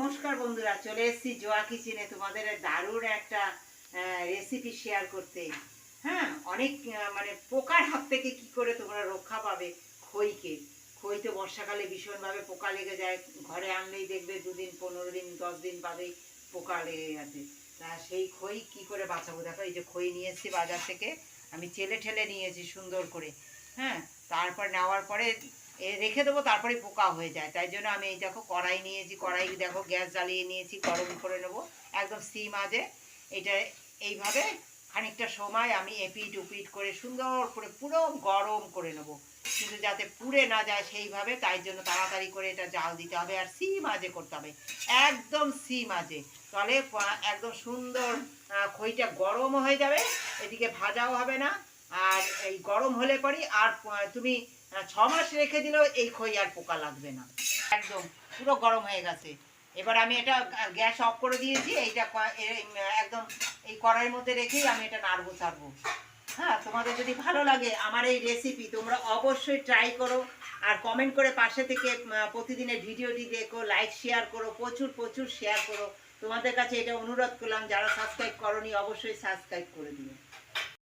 নমস্কার বন্ধুরা, চলে এসেছি জোয়া কিচেনে তোমাদের দারুণ একটা রেসিপি শেয়ার করতে। হ্যাঁ অনেক মানে পোকার হাত থেকে কি করে তোমরা রক্ষা পাবে খইকে? খই তো বর্ষাকালে ভীষণভাবে পোকা লেগে যায়, ঘরে আনলেই দেখবে দুদিন, পনেরো দিন, দশ দিন বাদেই পোকা লেগে গেছে। তা সেই খই কি করে বাঁচাবো? দেখো, এই যে খই নিয়ে এসেছি বাজার থেকে, আমি চেলে ঠেলে নিয়েছি সুন্দর করে। হ্যাঁ তারপর নেওয়ার পরে রেখে দেবো, তারপরে পোকা হয়ে যায়। তাই জন্য আমি এই দেখো কড়াই নিয়েছি, কড়াই দেখো গ্যাস জ্বালিয়ে নিয়েছি, গরম করে নেব। একদম সিম আজে। এটা এইভাবে খানিকটা সময় আমি এপিট উপিট করে সুন্দর করে পুরো গরম করে নেব। কিন্তু যাতে পুড়ে না যায় সেইভাবে, তাই জন্য তাড়াতাড়ি করে এটা জাল দিতে হবে আর সিম আজে করতে হবে। একদম সিম আজে। তাহলে একদম সুন্দর খইটা গরম হয়ে যাবে, এদিকে ভাজাও হবে না। আর এই গরম হলে পরই আর তুমি ছ মাস রেখে দিলেও এই খই আর পোকা লাগবে না। একদম, পুরো গরম হয়ে গেছে। এবার আমি এটা গ্যাস অফ করে দিয়েছি, এইটা একদম এই কড়াইয়ের মধ্যে রেখেই আমি এটা নাড়বো, ছাড়বো। হ্যাঁ তোমাদের যদি ভালো লাগে আমার এই রেসিপি তোমরা অবশ্যই ট্রাই করো। আর কমেন্ট করে পাশে থেকে প্রতিদিনের ভিডিওটি দেখো লাইক শেয়ার করো, প্রচুর প্রচুর শেয়ার করো। তোমাদের কাছে এটা অনুরোধ করলাম, যারা সাবস্ক্রাইব করনি, অবশ্যই সাবস্ক্রাইব করে দিও।